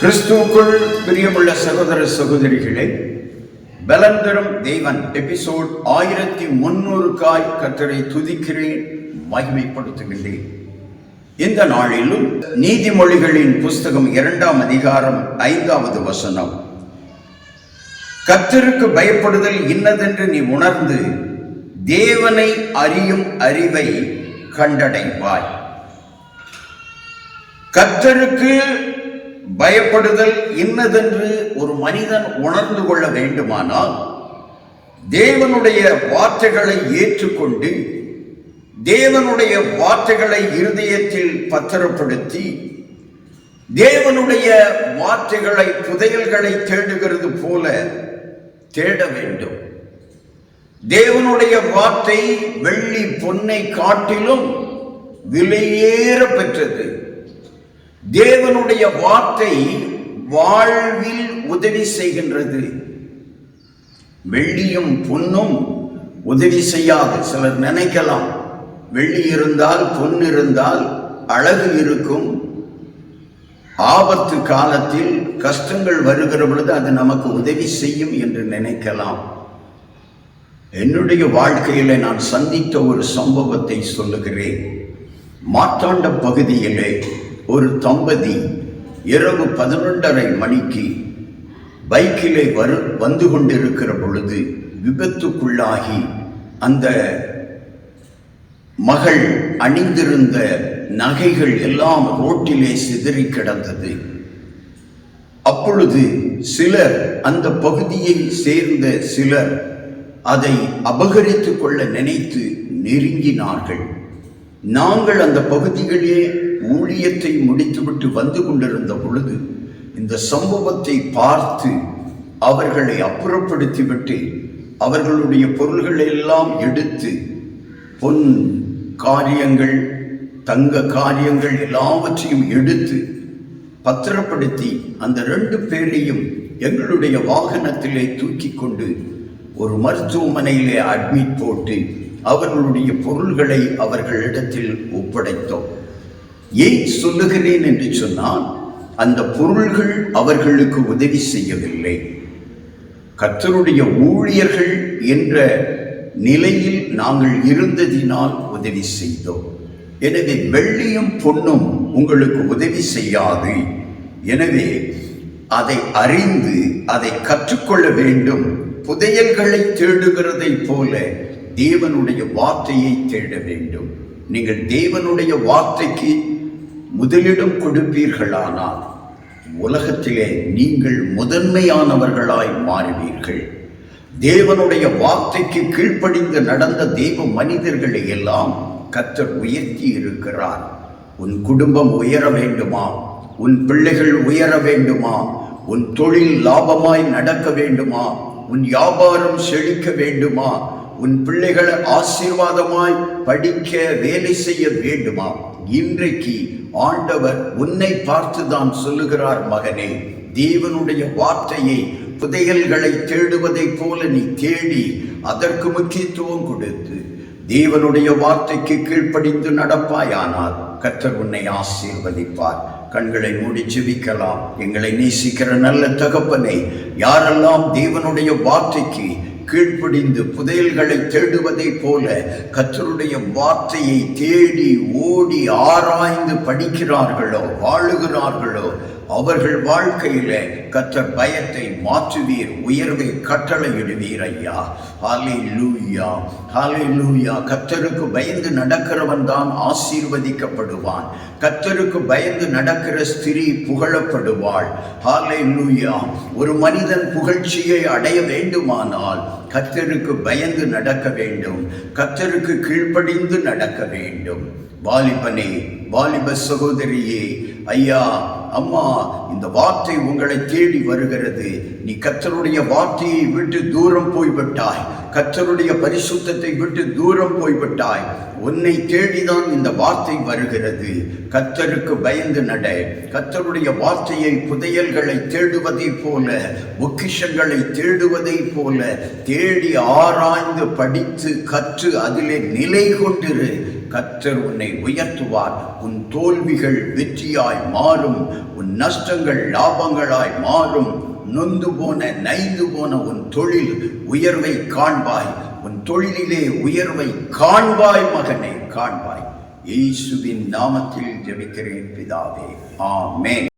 கிறிஸ்துவுக்குள் பிரியமுள்ள சகோதர சகோதரிகளே பலந்தரும் தேவன் எபிசோட் ஆயிரத்தி முன்னூறுக்காய் கத்தரை துதிக்கிறேன் மகிமைப்படுத்துகின்றேன் இந்த நாளிலும் நீதிமொழிகளின் புஸ்தகம் இரண்டாம் அதிகாரம் ஐந்தாவது வசனம். கத்தருக்கு பயப்படுதல் இன்னதென்று நீ உணர்ந்து தேவனை அறியும் அறிவை கண்டடைவாய். கத்தருக்கு பயப்படுதல் இன்னதென்று ஒரு மனிதன் உணர்ந்து கொள்ள வேண்டுமானால் தேவனுடைய வார்த்தைகளை ஏற்றுக்கொண்டு தேவனுடைய வார்த்தைகளை இருதயத்தில் பத்திரப்படுத்தி தேவனுடைய வார்த்தைகளை புதையல்களை தேடுகிறது போல தேட வேண்டும். தேவனுடைய வார்த்தை வெள்ளி பொன்னை காட்டிலும் விலையேற பெற்றது. தேவனுடைய வார்த்தை வாழ்வில் உதவி செய்கின்றது. வெள்ளியும் பொன்னும் உதவி செய்யாது. சிலர் நினைக்கலாம் வெள்ளி இருந்தால் பொன் இருந்தால் அழகு இருக்கும். ஆபத்து காலத்தில் கஷ்டங்கள் வருகிற பொழுது அது நமக்கு உதவி செய்யும் என்று நினைக்கலாம். என்னுடைய வாழ்க்கையில நான் சந்தித்த ஒரு சம்பவத்தை சொல்லுகிறேன். மாத்தாண்ட பகுதியிலே ஒரு தம்பதி இரவு பதினொன்றரை மணிக்கு பைக்கிலே வரு வந்து கொண்டிருக்கிற பொழுது விபத்துக்குள்ளாகி அந்த மகள் அணிந்திருந்த நகைகள் எல்லாம் ரோட்டிலே சிதறி கிடந்தது. அப்பொழுது சிலர் அந்த பகுதியை சேர்ந்த சிலர் அதை அபகரித்து கொள்ள நினைத்து நெருங்கினார்கள். நாங்கள் அந்த பகுதிகளிலே ஊழியத்தை முடித்துவிட்டு வந்து கொண்டிருந்த பொழுது இந்த சம்பவத்தை பார்த்து அவர்களை அப்புறப்படுத்திவிட்டு அவர்களுடைய பொருள்களை எல்லாம் எடுத்து பொன் காரியங்கள் தங்க காரியங்கள் எல்லாவற்றையும் எடுத்து பத்திரப்படுத்தி அந்த ரெண்டு பேரையும் எங்களுடைய வாகனத்திலே தூக்கி கொண்டு ஒரு மருத்துவமனையிலே அட்மிட் போட்டு அவர்களுடைய பொருள்களை அவர்களிடத்தில் ஒப்படைத்தோம். ஏன் சொல்லுகிறேன் என்று சொன்னால் அந்த பொருள்கள் அவர்களுக்கு உதவி செய்யவில்லை. கத்தருடைய ஊழியர்கள் என்ற நிலையில் நாங்கள் இருந்ததினால் உதவி செய்தோம். எனவே வெள்ளியும் பொண்ணும் உங்களுக்கு உதவி செய்யாது. எனவே அதை அறிந்து அதை கற்றுக்கொள்ள வேண்டும். புதையல்களை தேடுகிறதை போல தேவனுடைய வார்த்தையை தேட வேண்டும். நீங்கள் தேவனுடைய வார்த்தைக்கு முதலிடம் கொடுப்பீர்களானால் உலகத்திலே நீங்கள் முதன்மையானவர்களாய் மாறுவீர்கள். தேவனுடைய வார்த்தைக்கு கீழ்ப்படிந்து நடந்த தெய்வ மனிதர்களை எல்லாம் கத்தர் உயர்த்தி இருக்கிறார். உன் குடும்பம் உயர வேண்டுமா? உன் பிள்ளைகள் உயர வேண்டுமா? உன் தொழில் லாபமாய் நடக்க வேண்டுமா? உன் வியாபாரம் செழிக்க வேண்டுமா? உன் பிள்ளைகளை ஆசீர்வாதமாய் படிக்க வேலை செய்ய வேண்டுமா இன்றைக்கு ஆண்டவர் உன்னை பார்த்து தான் சொல்லுகிறார் மகனே. தேவனுடைய வார்த்தையை புதையல்களை தேடுவதைப் போல நீ தேடி அதற்கு முக்கியத்துவம் கொடுத்து தேவனுடைய வார்த்தைக்கு கீழ்ப்படிந்து நடப்பாயானால் கத்தர் உன்னை ஆசீர்வதிப்பார். கண்களை மூடி ஜெபிக்கலாம். எங்களை நேசிக்கிற நல்ல தகப்பனை யாரெல்லாம் தேவனுடைய வார்த்தைக்கு கீழ்ப்படிந்து புதையல்களை தேடுவதைப் போல கத்தருடைய வார்த்தையை தேடி ஓடி ஆராய்ந்து படிக்கிறார்களோ வாழுகிறார்களோ அவர்கள் வாழ்க்கையில கத்தர் பயத்தை மாற்றுவீர் உயர்வை கட்டளையிடுவீர் ஐயா. ஹாலே லூயா ஹாலே லூயா கத்தருக்கு பயந்து நடக்கிறவன் தான் ஆசீர்வதிக்கப்படுவான். கத்தருக்கு பயந்து நடக்கிற ஸ்திரீ புகழப்படுவாள். ஹாலே லூயா ஒரு மனிதன் புகழ்ச்சியை அடைய வேண்டுமானால் கத்தருக்கு பயந்து நடக்க வேண்டும். கத்தருக்கு கீழ்ப்படிந்து நடக்க வேண்டும். வாலிபனே வாலிப சகோதரியே ஐயா அம்மா இந்த வார்த்தை உங்களை தேடி வருகிறது. நீ கத்தருடைய வார்த்தையை விட்டு தூரம் போய்விட்டாய். கத்தருடைய பரிசுத்தத்தை விட்டு தூரம் போய்விட்டாய். உன்னை தேடிதான் இந்த வார்த்தை வருகிறது. கத்தருக்கு பயந்து நட. கத்தருடைய வார்த்தையை புதையல்களை தேடுவதைப் போல பொக்கிஷங்களை தேடுவதைப் போல தேடி ஆராய்ந்து படித்து கற்று அதிலே நிலை கொண்டிரு. கத்தர் உன்னை உயர்த்துவார். உன் தோல்விகள் வெற்றியாய் மாறும். உன் நஷ்டங்கள் லாபங்களாய் மாறும். நொந்து போன நைந்து போன உன் தொழில் உயர்வை காண்பாய். உன் தொழிலிலே உயர்வை காண்பாய் மகனே காண்பாய். இயேசுவின் நாமத்தில் ஜெபிக்கிறேன் பிதாவே. ஆமே